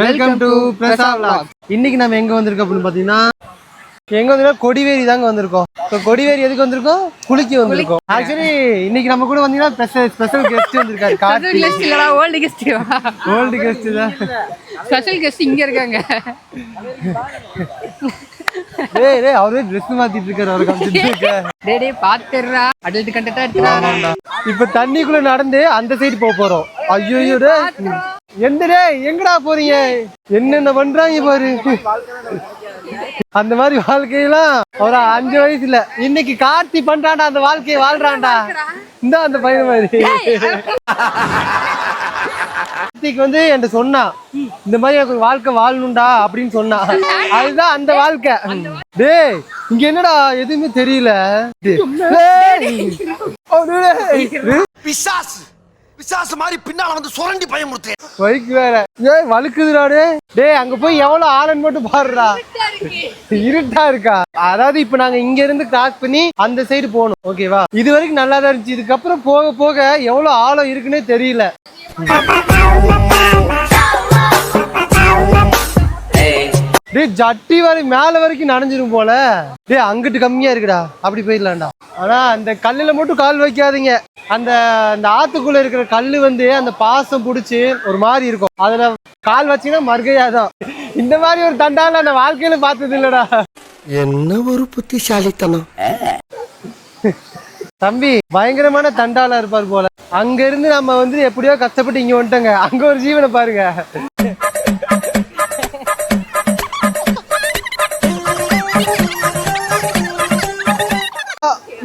Welcome to பிரசா vlog இன்னைக்கு நம்ம எங்க வந்திருக்கோம் அப்படின்னு பாத்தீங்கன்னா எங்க வந்திருக்கோம்? கொடிவேரி தாங்க வந்திருக்கோம். இப்போ கொடிவேரி எதுக்கு வந்திருக்கோம்? குளிக்க வந்திருக்கோம். ஆக்சுவலி இன்னைக்கு நம்ம கூட வந்தீங்கன்னா ஸ்பெஷல் ஸ்பெஷல் கெஸ்ட் வந்திருக்காரு. கார்த்தி கெஸ்ட் இல்லடா ஓல்டு கெஸ்ட் ஓல்டு கெஸ்ட் தான். ஸ்பெஷல் கெஸ்ட் இங்க இருக்காங்க. டேய் டேய் அவரே ட்ரெஸ் மாத்திட்டு இருக்காரு. அவருக்கு காமிச்சிட்டு இருக்க. டேய் டேய் பாத்துறா அடல்ட் கண்டென்ட்டா எடுத்துறா ஆமாண்டா. இப்ப தண்ணிக்குள்ள நடந்து அந்த சைடு போக போறோம். ஐயோ எந்த எந்தடே எங்கடா போறீங்க? என்னென்ன பண்றாங்க பாரு. அந்த மாதிரி வாழ்க்கையெல்லாம் ஒரு அஞ்சு வயசுல. இன்னைக்கு கார்த்தி பண்றான்டா அந்த வாழ்க்கையை வாழ்றான்டா. இந்த அந்த பையன் மாதிரி கார்த்திக் வந்து என்கிட்ட சொன்னான் இந்த மாதிரி எனக்கு வாழ்க்கை வாழணும்டா அப்படின்னு சொன்னான் அதுதான் அந்த வாழ்க்கை. டேய் இங்க என்னடா எதுவுமே தெரியல. பிசாசு. பிசாசு மாதிரி பின்னால வந்து சுரண்டி பயமுறுத்தேன் பைக் வேற. ஏய் வழுக்குதுடா டேய் அங்க போய் எவ்வளவு ஆழன்னு மட்டும் பாருடா. இருட்டா இருக்கா? அதாவது இப்ப நாங்க இங்க இருந்து கிராஸ் பண்ணி அந்த சைடு போகணும். ஓகேவா இது வரைக்கும் நல்லா தான் இருந்துச்சு. இதுக்கப்புறம் போக போக எவ்வளவு ஆழம் இருக்குன்னே தெரியல. டேய் ஜட்டி வரை மேல வரைக்கும் நனைஞ்சிரும் போல. டேய் அங்கிட்டு கம்மியா இருக்குடா. அப்படி போயிடலாம்டா. ஆனா அந்த கல்லுல மட்டும் கால் வைக்காதீங்க. அந்த அந்த ஆத்துக்குள்ள இருக்கிற கல்லு வந்து அந்த பாசம் புடிச்சு ஒரு மாதிரி இருக்கும். அதுல கால் வச்சீங்கன்னா மறுகையாதான் இந்த மாதிரி ஒரு தண்டால நான் வாழ்க்கையில பார்த்தது இல்லடா. என்ன ஒரு புத்திசாலித்தனம். தம்பி பயங்கரமான தண்டாலா இருப்பார் போல. அங்க இருந்து நம்ம வந்து எப்படியோ கஷ்டப்பட்டு இங்க வந்துட்டோங்க. அங்க ஒரு ஜீவனை பாருங்க.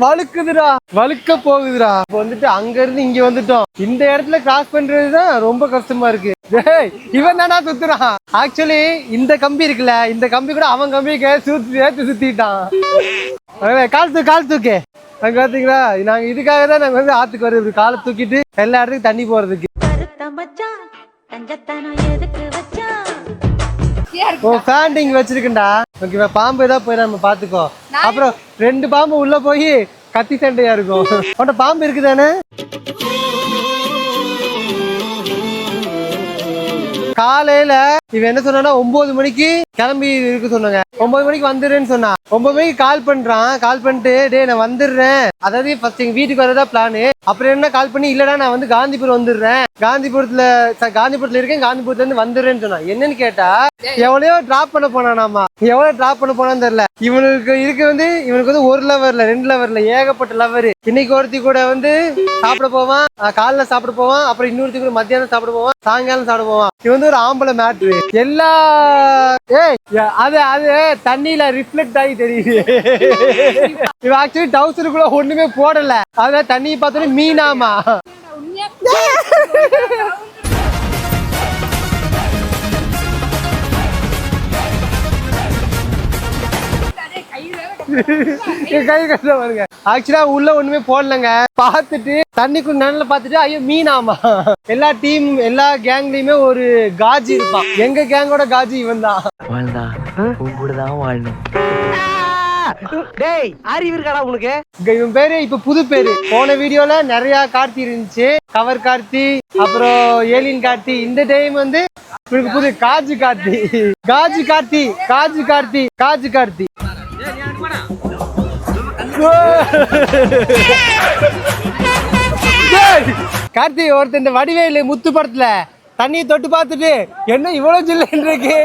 வழுக்குதுடா. வழுக்க போகுதுடா. இப்ப வந்துட்டு அங்க இருந்து இங்க வந்துட்டோம். இந்த இடத்துல கிராஸ் பண்றதுதான் ரொம்ப கஷ்டமா இருக்கு. டேய் இவன் தானா சுத்துறான்? ஆக்சுவலி இந்த கம்பி இருக்குல்ல இந்த கம்பி கூட அவன் கம்பிக்கு சுத்தி சேர்த்து சுத்திட்டான். கால் தூக்கு கால் தூக்கு. அங்க பாத்தீங்களா? நாங்க இதுக்காக தான் நாங்க வந்து ஆத்துக்கு வருது. இப்படி காலை தூக்கிட்டு எல்லா இடத்துக்கும் தண்ணி போறதுக்கு. ஓ ஃபேண்ட் இங்க ஓகேவா பாம்பு ஏதாவது போய் நம்ம பாத்துக்கோ அப்புறம் ரெண்டு பாம்பு உள்ள போய் கத்தி சண்டையா இருக்கும். உன்ட பாம்பு இருக்குதானே? காலையில இவன் என்ன சொன்னா ஒன்பது மணிக்கு கிளம்பி இருக்க சொன்னாங்க. ஒன்பது மணிக்கு வந்துடுறேன்னு சொன்னா. ஒன்பது மணிக்கு கால் பண்றான். கால் பண்ணிட்டு டேய் நான் வந்துடுறேன். அதாவது ஃபர்ஸ்ட் எங்க வீட்டுக்கு வரதா பிளானு அப்புறம் என்ன கால் பண்ணி இல்லடா நான் வந்து காந்திபுரம் வந்துடுறேன். காந்திபுரத்துல காந்திபுரத்துல இருக்கேன். காந்திபுரத்துல இருந்து வந்துடுறேன்னு சொன்னான் என்னன்னு கேட்டா எவ்வளோ டிராப் பண்ண போனானாமா? எவ்வளவு டிராப் பண்ண போனான்னு தெரியல. இவனுக்கு இருக்கு வந்து இவனுக்கு வந்து ஒரு லவர்ல ரெண்டு லவர்ல ஏகப்பட்ட லவர் இன்னைக்கு ஒருத்தி கூட வந்து சாப்பிட போவான். காலைல சாப்பிட போவான். அப்புறம் இன்னொருத்தி கூட மத்தியானம் சாப்பிட போவான். சாயங்காலம் சாப்பிட போவான். இவன் வந்து ஒரு ஆம்பளை மேட்ரு எல்லா ஏய் அது அது தண்ணியில ரிஃப்ளெக்ட் ஆகி தெரியுது. இவ ஆக்சுவலி டவுசருக்குள்ள ஒண்ணுமே போடல. அதான் தண்ணியை பார்த்தோன்னே மீனாமா. கை கட்ட பாருங்க. ஆக்சுவலா உள்ள ஒண்ணுமே போடலங்க. பார்த்துட்டு தண்ணிக்குள்ள நிழல பார்த்துட்டு ஐயோ மீனாமா? எல்லா டீம் எல்லா கேங்லயுமே ஒரு காஜி இருப்பான் எங்க கேங்கோட காஜி இவன் தான் வாழ்ந்தா உன் கூட தான் வாழணும் டேய் அறிவு இருக்காடா உனக்கு? இங்க இவன் பேரு இப்ப புது பேரு. போன வீடியோல நிறைய கார்த்தி இருந்துச்சு. கவர் கார்த்தி அப்புறம் ஏலியன் கார்த்தி. இந்த டைம் வந்து இவனுக்கு புது காஜு கார்த்தி. காஜு கார்த்தி காஜு கார்த்தி காஜு கார்த்தி. கார்த்தி ஒருத்தன் இந்த வடிவேலு முத்து படத்துல தண்ணியை தொட்டு பார்த்துட்டு என்ன இவ்வளவு ஜில்லுன்னு இருக்கு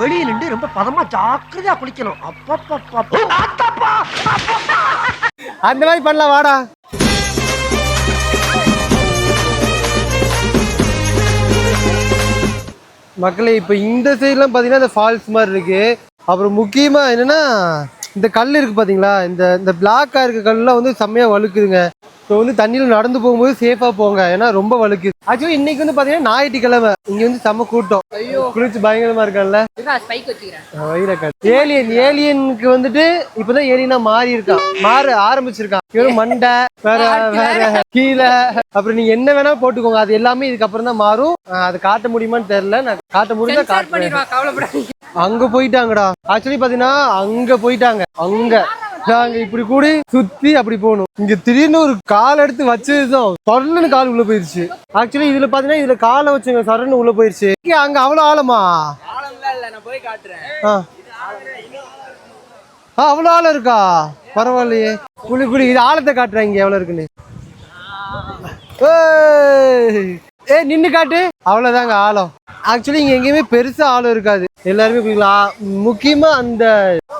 வெளியில இருந்து ரொம்ப பதமா ஜாக்கிரதையா குளிக்கணும். அந்த மாதிரி பண்ணலாம் வாடா. மக்களே இப்போ இந்த சைட்லாம் பார்த்தீங்கன்னா இந்த ஃபால்ஸ் மாதிரி இருக்கு. அப்புறம் முக்கியமாக என்னன்னா இந்த கல் இருக்கு பார்த்தீங்களா இந்த இந்த பிளாக்காக இருக்க கல்லாம் வந்து செம்மையாக வழுக்குதுங்க. ஸோ வந்து தண்ணியில் நடந்து போகும்போது சேஃபாக போங்க. ஏன்னா ரொம்ப வழுக்குது ஆக்சுவலி இன்னைக்கு வந்து பார்த்தீங்கன்னா ஞாயிற்றுக்கிழமை. இங்கே வந்து செம்ம கூட்டம். குளிச்சு பயங்கரமா இருக்கான்ல ஏலியன் ஏலியனுக்கு வந்துட்டு இப்பதான் ஏலியனா மாறி இருக்கான் மாற ஆரம்பிச்சிருக்கான் வெறும் மண்டை வேற வேற கீழே. அப்புறம் நீங்க என்ன வேணா போட்டுக்கோங்க. அது எல்லாமே இதுக்கப்புறம் தான் மாறும். அது காட்ட முடியுமான்னு தெரியல. நான் காட்ட முடிஞ்சா கவலைப்படாதீங்க. அங்க போயிட்டாங்கடா. ஆக்சுவலி பாத்தீங்கன்னா அங்க போயிட்டாங்க. அங்க. நாங்க இப்படி கூடி சுத்தி அப்படி போகணும். இங்க திடீர்னு ஒரு கால் எடுத்து வச்சதுதான். தொடர்ந்து கால் உள்ள போயிருச்சு. ஆக்சுவலி இதுல பாத்தீங்கன்னா இதுல காலை வச்சுங்க சரன்னு உள்ள போயிருச்சு. அங்க அவ்வளவு ஆழமா? ஆ. ஆ அவ்வளவு ஆழம் இருக்கா? பரவாயில்லையே. குளி குளி இது ஆழத்தை காட்டுறேன் இங்க எவ்வளவு இருக்குன்னு. ஏய் நின்று நின்னு காட்டு. அவ்வளவுதாங்க ஆழம். ஆக்சுவலி இங்க எங்கேயுமே பெருசா ஆழம் இருக்காது. எல்லாருமே குளிக்கலாம். முக்கியமா அந்த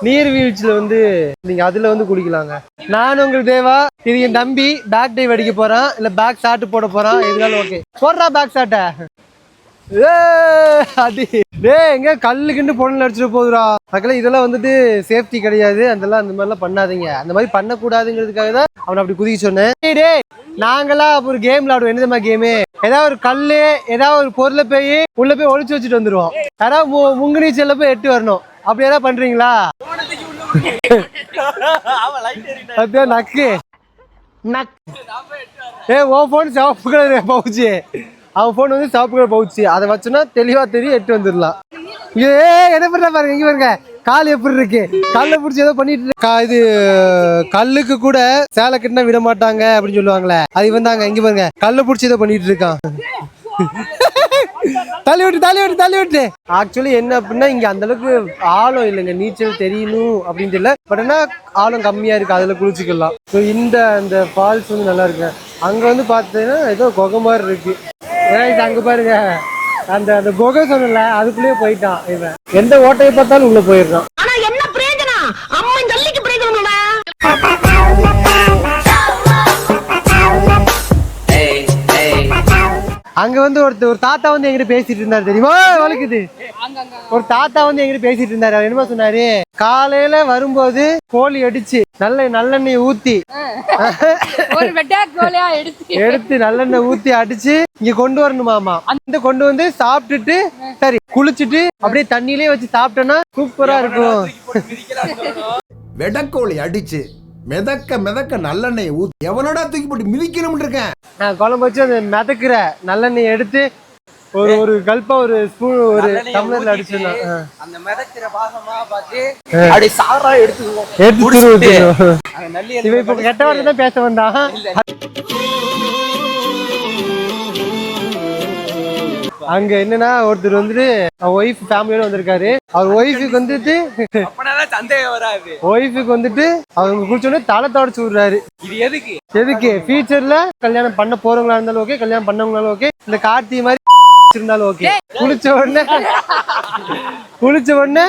நீர்வீழ்ச்சியில வந்து நீங்க அதுல வந்து குளிக்கலாங்க. நான் உங்களுக்கு தேவா இது என் தம்பி பேக் டைவ் அடிக்க போறான். இல்ல பேக் ஷாட்டு போட போறான். எதுனாலும் ஓகே போடுறா பேக் ஷாட்டை ஏ அடி. டேய் எங்க கல்லு கிண்டு பொண்ணு அடிச்சிட்டு போகுதுடா. மக்களே இதெல்லாம் வந்துட்டு சேஃப்டி கிடையாது. அதெல்லாம் அந்த மாதிரிலாம் பண்ணாதீங்க. அந்த மாதிரி பண்ணக்கூடாதுங்கிறதுக்காக தான் அவனை அப்படி குதிக்க சொன்னேன். டே நாங்களாம் அப்புறம் கேம் விளாடுவோம் என்ன கேமு ஏதாவது ஒரு கல்லு ஏதாவது ஒரு பொருளை போய் உள்ள போய் ஒழிச்சு வச்சுட்டு வந்துருவோம். யாராவது மு- முங்கு நீச்சல்ல போய் எட்டு வரணும். அப்படி ஏதாவது பண்றீங்களா? அதான் நக்கு? ஏ ஓ ஃபோன் சிவப்பு கலர் பவுச்சு. அவன் ஃபோன் வந்து சிவப்பு கலர் பவுச்சு. அதை வச்சோன்னா தெளிவா தெரியும் எட்டு வந்துடலாம் ஏ என்ன பண்ற பாருங்க இங்க பாருங்க. கால் எப்படி இருக்கு? கால்ல பிடிச்சி ஏதோ பண்ணிட்டு இது கல்லுக்கு கூட சேலை கட்டினா விட மாட்டாங்க அப்படின்னு சொல்லுவாங்களே. அது வந்தாங்க இங்க பாருங்க. கல்ல பிடிச்சி ஏதோ பண்ணிட்டு இருக்கான். தள்ளி விட்டு தள்ளி விட்டு தள்ளி விட்டு. ஆக்சுவலி என்ன அப்படின்னா இங்க அந்த அளவுக்கு ஆழம் இல்லைங்க. நீச்சல் தெரியணும் அப்படின்னு தெரியல. பட் ஆனா ஆழம் கம்மியா இருக்கு. அதுல குளிச்சுக்கலாம். ஸோ இந்த அந்த ஃபால்ஸ் வந்து நல்லா இருக்கு அங்க வந்து பார்த்தீங்கன்னா ஏதோ குகை மாதிரி இருக்கு. அங்க பாருங்க. அந்த அந்த குகை சொன்னல அதுக்குள்ளேயே போயிட்டான் இவன். எந்த ஓட்டையை பார்த்தாலும் உள்ள போயிடுறான். ஆனா என்ன பிரயோஜனம்? அம்மா ஜல்லிக்கு பிரயோஜனம் அங்க வந்து ஒருத்தர் ஒரு தாத்தா வந்து எங்கிட்ட பேசிட்டு இருந்தாரு தெரியுமா? வலிக்குது ஒரு தாத்தா வந்து எங்கிட்ட பேசிட்டு இருந்தாரு. அவர் என்னமா சொன்னாரு காலையில வரும்போது கோழி அடிச்சு நல்ல நல்லெண்ணெய் ஊத்தி ஒரு வெட்டா கோலியா எடுத்து. நல்லெண்ணெய் ஊத்தி அடிச்சு இங்க கொண்டு வரணுமாமா அந்த கொண்டு வந்து சாப்பிட்டுட்டு சரி குளிச்சுட்டு அப்படியே தண்ணியிலே வச்சு சாப்பிட்டோன்னா சூப்பரா இருக்கும். வெடக்கோழி அடிச்சு மிதக்க மிதக்க நல்லெண்ணெய் ஊத்தி எவனோட தூக்கி போட்டு மிதிக்கணும்னு இருக்கேன்? நான் குழம்பு வச்சு அந்த மிதக்குற நல்லெண்ணெய் எடுத்து ஒரு ஒரு கல்பா ஒரு ஸ்பூன் ஒரு டம்ளர்ல அடிச்சிடலாம். ஆ. அந்த மிதக்கிற பாசமா பார்த்து அப்படி சாரா எடுத்துக்குவோம் எடுத்து இவன் இப்ப கெட்ட வார்த்தை தான் பேச வந்தான் அங்க என்னன்னா ஒருத்தர் வந்துட்டு ஒய்ஃப் ஃபேமிலியோட வந்திருக்காரு. அவர் ஒய்ஃபுக்கு வந்துட்டு சந்தேகம் வராது. ஒய்ஃபுக்கு வந்துட்டு அவங்க குடிச்சோடனே தலை தொடச்சு விடுறாரு. இது எதுக்கு? எதுக்கு? ஃபியூச்சர்ல கல்யாணம் பண்ண போறவங்களா இருந்தாலும் ஓகே கல்யாணம் பண்ணவங்களாலும் ஓகே இந்த கார்த்தி மாதிரி இருந்தாலும் ஓகே குளிச்ச உடனே குளிச்ச உடனே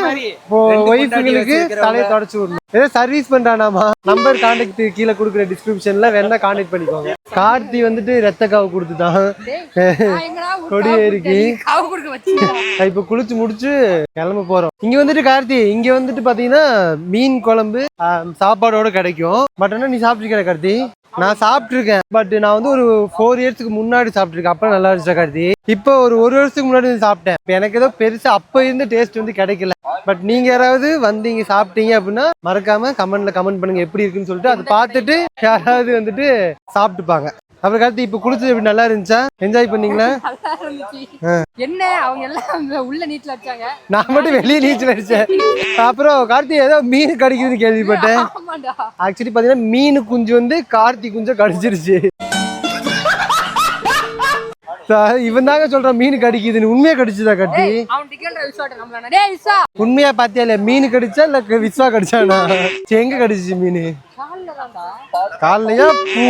ஒய்ஃபுங்களுக்கு தலையை தொடச்சு விடணும். ஏதோ சர்வீஸ் பண்றானாமா? நம்பர் கான்டாக்ட் கீழே கொடுக்குற டிஸ்கிரிப்ஷன்ல வேணா கான்டாக்ட் பண்ணிக்கோங்க. கார்த்தி வந்துட்டு ரத்த காவு கொடுத்துட்டான். கொடி ஏறிக்கு. இப்ப குளிச்சு முடிச்சு கிளம்ப போறோம். இங்க வந்துட்டு கார்த்தி இங்க வந்துட்டு பாத்தீங்கன்னா மீன் குழம்பு சாப்பாடோட கிடைக்கும். பட் ஆனா நீ சாப்பிட்டுருக்கிற கார்த்தி? நான் சாப்பிட்டுருக்கேன். பட் நான் வந்து ஒரு ஃபோர் இயர்ஸ்க்கு முன்னாடி சாப்பிட்டுருக்கேன். அப்ப நல்லா இருந்துச்சு கார்த்தி. இப்போ ஒரு ஒரு வருஷத்துக்கு முன்னாடி சாப்பிட்டேன். இப்ப எனக்கு ஏதோ பெருசா அப்ப இருந்த டேஸ்ட் வந்து கிடைக்கல. பட் நீங்க யாராவது வந்தீங்க சாப்பிட்டீங்க அப்படின்னா மறக்காம கமெண்ட்ல கமெண்ட் பண்ணுங்க எப்படி இருக்குன்னு சொல்லிட்டு அதை பார்த்துட்டு யாராவது வந்துட்டு சாப்பிட்டுப்பாங்க. அப்புறம் கார்த்தி இப்ப குளிச்சது எப்படி? நல்லா இருந்துச்சா? என்ஜாய் பண்ணீங்களா? என்ன? அவங்க எல்லாம் உள்ள நீட்ல வச்சாங்க நான் மட்டும் வெளியே நீச்சல் அடிச்சேன். அப்புறம் கார்த்தி ஏதோ மீன் கடிக்குதுன்னு கேள்விப்பட்டேன். ஆக்சுவலி பாத்தீங்கன்னா மீன் குஞ்சு வந்து கார்த்தி குஞ்ச கடிச்சிருச்சு. சா- இவன் தாங்க சொல்றான் மீன் கடிக்குதுன்னு. உண்மையா கடிச்சுதா விசா உண்மையா பாத்தியா இல்ல மீன் கடிச்சா இல்ல விஸ்வா கடிச்சானா? எங்க கடிச்சிச்சு மீன்? காலையா பூ.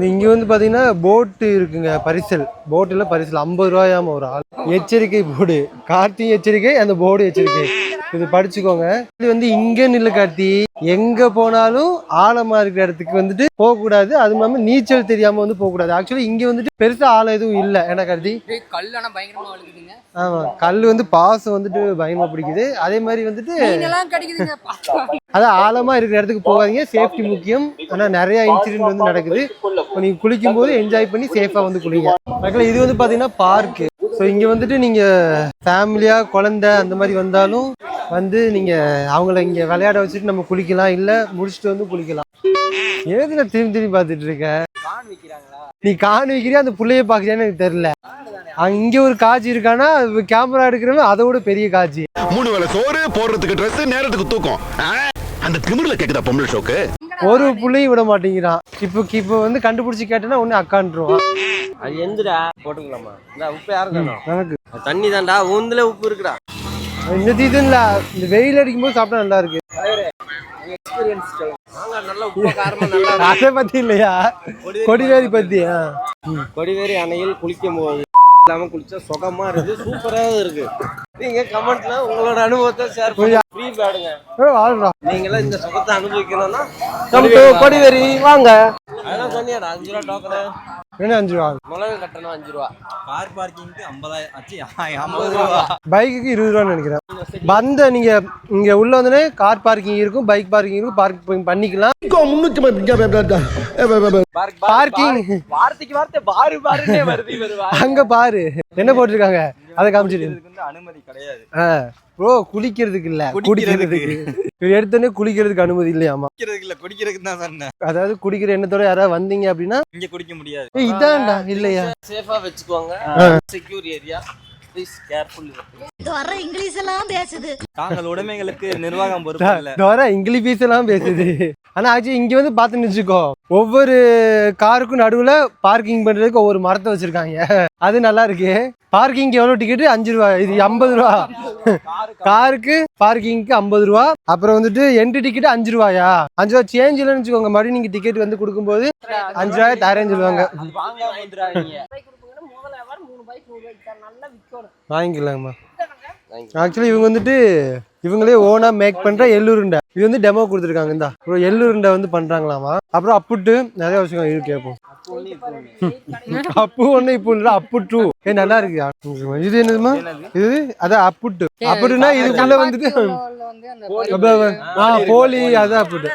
இங்க வந்து பாத்தீங்கன்னா போட்டு இருக்குங்க பரிசல். போட்டுல பரிசல். ஐம்பது ரூபாயாம ஒரு ஆள். எச்சரிக்கை போர்டு கார்த்தி எச்சரிக்கை அந்த போர்டு எச்சரிக்கை. இது படிச்சுக்கோங்க. இது வந்து இங்க நில்லு கார்த்தி எங்க போனாலும் ஆழமா இருக்கிற இடத்துக்கு வந்துட்டு போக கூடாது அது இல்லாம நீச்சல் தெரியாம வந்து போக கூடாது ஆக்சுவலி இங்க வந்துட்டு பெருசா ஆழம் எதுவும் இல்ல. என்ன வழுக்குதுங்க. ஆமா. கல் வந்து பாசம் வந்துட்டு பயமா பிடிக்குது. அதே மாதிரி வந்துட்டு அதான் ஆழமா இருக்கிற இடத்துக்கு போகாதீங்க. சேஃப்டி முக்கியம். ஆனா நிறைய இன்சிடென்ட் வந்து நடக்குது. நீங்க குளிக்கும் போது என்ஜாய் பண்ணி சேஃபா வந்து குளிங்க. இது வந்து பாத்தீங்கன்னா பார்க் ஸோ இங்க வந்துட்டு நீங்க ஃபேமிலியா குழந்தை அந்த மாதிரி வந்தாலும் வந்து நீங்க அவங்கள இங்க விளையாட வச்சுட்டு நம்ம குளிக்கலாம் இல்ல முடிச்சுட்டு வந்து குளிக்கலாம். எதுல திரும்பி திரும்பி பார்த்துட்டு இருக்க? நீ காண் வைக்கிறியா? அந்த புள்ளைய பாக்குறியான்னு எனக்கு தெரியல. அங்க ஒரு காட்சி இருக்கானா? கேமரா எடுக்கிறவன் அதை விட பெரிய காட்சி மூணு வேளை சோறு போடுறதுக்கு ட்ரெஸ் நேரத்துக்கு தூக்கம்? அந்த திமிர்ல கேக்குதா பொம்பளை ஷோக்கு? ஒரு புள்ளையும் விட மாட்டேங்கிறான். இப்போ இப்போ வந்து கண்டுபிடிச்சி கேட்டேன்னா ஒன்று அக்கான்றுவான். அது எந்திரா போட்டுக்கலாமா? இந்த உப்பு எனக்கு. தண்ணி தான்டா ஊந்துல உப்பு இருக்குடா. இந்த சீசன்ல இந்த வெயில் அடிக்கும் போது சாப்பிட்டா நல்லா இருக்கு. அதை பத்தி இல்லையா? கொடிவேரி பத்தி ஆ. கொடிவேரி அணையில் குளிக்கும் போது இல்லாம குளிச்சா சுகமா இருக்கு சூப்பராக இருக்கு. நீங்க கமெண்ட்ல உங்களோட அனுபவத்தை ஷேர் பண்ணுங்க ஃப்ரீ பேடுங்க ஏய், வாழ்றா நீங்களும் இந்த சுகத்தை அனுபவிக்கணும்னா கம் டு கொடிவேரி வாங்க. அதெல்லாம் சொன்னியாடா அஞ்சு ரூபா டோக்கனு என்ன அஞ்சு ரூபா? நுழைவு கட்டணம் அஞ்சு ரூபா. கார் பார்க்கிங்க்கு ஐம்பதாயிரம் அச்சி ஐம்பது ரூபா. பைக்குக்கு இருபது ரூபான்னு நினைக்கிறேன். வந்த நீங்க இங்க உள்ள வந்தோடனே கார் பார்க்கிங் இருக்கும் பைக் பார்க்கிங் இருக்கும் பார்க்கிங் பண்ணிக்கலாம். பார்க்கிங் வார்த்தைக்கு வார்த்தை பாரு பாருன்னே வருது அங்க பாரு. என்ன போட்டிருக்காங்க? அதை காமிச்சிட்டு அனுமதி கிடையாது. ப்ரோ குளிக்கிறதுக்கு. இல்ல குடிக்கிறதுக்கு. எடுத்தோடனே குளிக்கிறதுக்கு அனுமதி இல்லையாமா குடிக்கிறதுக்கு இல்ல குடிக்கிறதுக்கு தான் சொன்னேன். அதாவது குடிக்கிற எண்ணத்தோட யாராவது வந்தீங்க அப்படின்னா இங்க குடிக்க முடியாது. இதான்டா இல்லையா? சேஃபா வச்சுக்கோங்க. Secure area please careful English எல்லாம் பேசுது. தாங்கள் உடைமைகளுக்கு நிர்வாகம் பொறுப்பு இல்ல. டோரா இங்கிலீஷ் பீஸ் எல்லாம் பேசுது. ஆனா ஆக்சுவலி இங்க வந்து பாத்துன்னு வச்சுக்கோ ஒவ்வொரு காருக்கும் நடுவுல பார்க்கிங் பண்றதுக்கு ஒவ்வொரு மரத்தை வச்சிருக்காங்க. அது நல்லா இருக்கு. பார்க்கிங் எவ்வளவு டிக்கெட் அஞ்சு ரூபா. இது ஐம்பது ரூபா. காருக்கு பார்க்கிங்க்கு ஐம்பது ரூபா. அப்புறம் வந்துட்டு என்ட்ரி டிக்கெட் அஞ்சு ரூபாயா? அஞ்சு ரூபா சேஞ்ச் இல்லைன்னு வச்சுக்கோங்க. மறுபடியும் நீங்க டிக்கெட் வந்து கொடுக்கும்போது அஞ்சு ரூபாய் தரேன்னு சொல்லுவாங்க. வாங்கிக்கலாங்கம்மா. ஆக்சுவலி இவங்க வந்துட்டு இவங்களே ஓனா மேக் பண்ற எள்ளுருண்டை. இது வந்து டெமோ கொடுத்துருக்காங்க இந்தா. அப்புறம் எள்ளுருண்டை வந்து பண்றாங்களாமா? அப்புறம் அப்புட்டு நிறைய விஷயம் இது கேட்போம் அப்பு ஒண்ணு இப்போ இல்ல அப்பு டூ ஏ நல்லா இருக்கு இது என்னதுமா இது அதான் அப்புட்டு. அப்புட்டுனா இதுக்குள்ள வந்துட்டு போலி அதான் அப்புட்டு.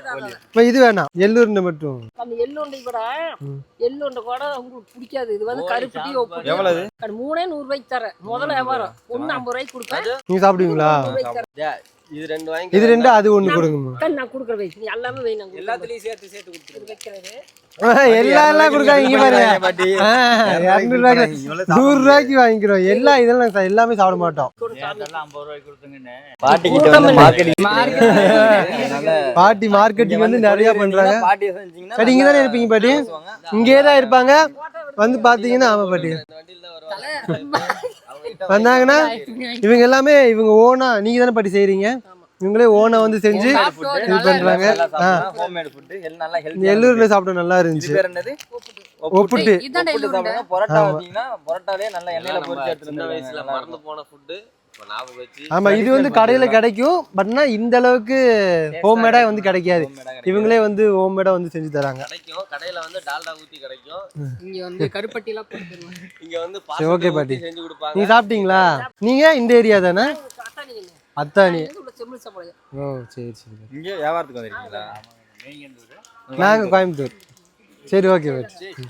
இப்ப இது வேணாம். எள்ளுருண்டை மட்டும். அந்த எள்ளுண்டை கூட எள்ளுண்டை கூட உங்களுக்கு பிடிக்காது. இது வந்து கருப்பட்டி எவ்வளவு? அது மூணே நூறு ரூபாய்க்கு தரேன். முதல்ல வியாபாரம். ஒண்ணு ஐம்பது ரூபாய்க்கு கொடுப்பேன். நீங்க சாப்பிடுவீங்களா? இது ரெண்டு வாங்கி இது ரெண்டு அது ஒண்ணு அக்கா, நான் கொடுக்குற வை நீ எல்லாமே வை நான். எல்லாத்துலயும் சேர்த்து சேர்த்து கொடுத்துருங்க. வைக்கிறது எல்லாம் எல்லாம் கொடுக்காங்க இங்க பாருங்க. இருநூறு ரூபாய்க்கு நூறு ரூபாய்க்கு வாங்கிக்கிறோம். எல்லாம் இதெல்லாம் எல்லாமே சாப்பிட மாட்டோம். பாட்டி கிட்ட வந்து மார்க்கெட்டிங் நல்ல பாட்டி மார்க்கெட்டிங் வந்து நிறைய பண்றாங்க. பாட்டி இங்க தானே இருப்பீங்க பாட்டி? இங்கே தான் இருப்பாங்க. வந்து பாத்தீங்கன்னா ஆமா பாட்டி. வந்தாங்கன்னா இவங்க எல்லாமே இவங்க ஓனா நீங்க தானே பாட்டி செய்றீங்க? இவங்களே ஓனா வந்து செஞ்சு இது பண்றாங்க. எள்ளூர்ல சாப்பிட நல்லா இருந்துச்சு. ஒப்புட்டு. பொரோட்டா வச்சீங்கன்னா பொரோட்டாலே நல்ல எண்ணெயில பொரிச்சு சின்ன வயசுல மறந்து போன ஃபுட்டு ஆமா இது வந்து கடையில கிடைக்கும். பட்னா இந்த அளவுக்கு ஹோம்மேடா வந்து கிடைக்காது. இவங்களே வந்து ஹோம்மேடா வந்து செஞ்சு தராங்க. கிடைக்கும். கடையில வந்து டால்டா ஊத்தி கிடைக்கும். இங்க வந்து கருப்பட்டி எல்லாம் போட்டுருவாங்க இங்க வந்து பாசி பாட்டி. செஞ்சு கொடுப்பாங்க. நீங்க சாப்பிட்டீங்களா? நீங்க இந்த ஏரியா தானே? அத்தானி. ஓ சரி சரி இங்க வியாபாரத்துக்கு வந்திருக்கீங்களா? நாங்க கோயம்புத்தூர். சரி ஓகே ஓகே